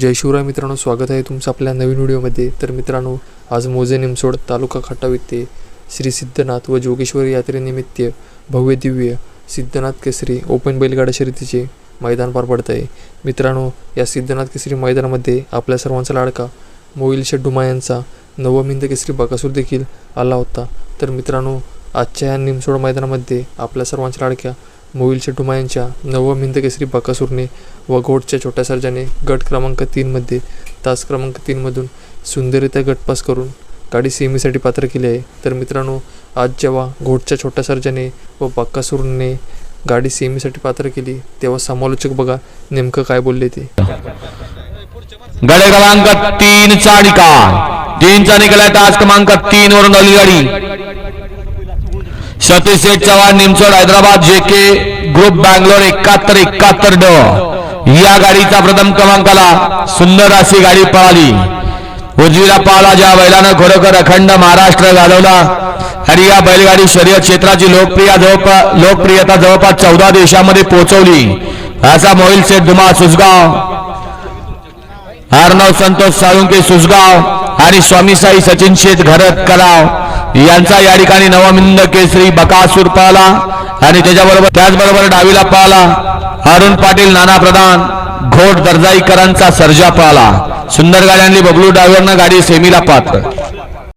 जय शिवराय मित्रांनो स्वागत आहे तुमचं आपल्या नवीन व्हिडिओमध्ये. तर मित्रांनो आज मोजे निमसोड तालुका खटाव येथे श्री सिद्धनाथ व जोगेश्वरी यात्रेनिमित्त भव्य दिव्य सिद्धनाथ केसरी ओपन बैलगाडा शर्यतीचे मैदान पार पडत आहे. मित्रांनो या सिद्धनाथ केसरी मैदानामध्ये आपल्या सर्वांचा लाडका मोईल शेड्डुमा यांचा नवमिंद केसरी बकासूर देखील आला होता. तर मित्रांनो आजच्या या निमसोड मैदानामध्ये आपल्या सर्वांच्या लाडक्या मोईल शेट्टुमा यांच्या नवम हिंद केसरी बकासूरने व घोटच्या छोट्या सर्जाने गट क्रमांक तीनमध्ये तास क्रमांक तीनमधून सुंदरित्या गटपास करून गाडी सेमीसाठी पात्र केली आहे. तर मित्रांनो आज जेव्हा घोटच्या छोट्या सर्जाने व बक्कासूरने गाडी सेमीसाठी पात्र केली तेव्हा समालोचक बघा नेमकं काय बोलले ते. गडे क्रमांक तीन चा निकाल तीनचा निकाल आहे तास क्रमांक तीन वरून आली गाडी सतीश शेठ चव्हाण निमसोड हैदराबाद जे के ग्रुप बँगलोर एकाहत्तर एकाहत्तर ड. या गाडीचा प्रथम क्रमांकाला सुंदर अशी गाडी पळाली. उजवीला पाळला ज्या बैलानं खरोखर अखंड महाराष्ट्र घालवला. आणि या बैलगाडी शर्यत क्षेत्राची लोकप्रिय जवळपास लोकप्रियता जवळपास चौदा देशामध्ये पोहोचवली. असा मोहिल शेठ धुमा सुसगाव अर्णव संतोष साळुंके सुसगाव आणि स्वामी साई सचिन शेठ घरत कलाव. यांचा या ठिकाणी नवमिंद केसरी बकासूर पाला आणि त्याच्याबरोबर त्याचबरोबर डावीला पाला अरुण पाटील नाना प्रधान घोट दर्जाईकरांचा सर्जा पाला. सुंदर गाड्यांनी बबलू ड्रायव्हरनं गाडी सेमीला पात्र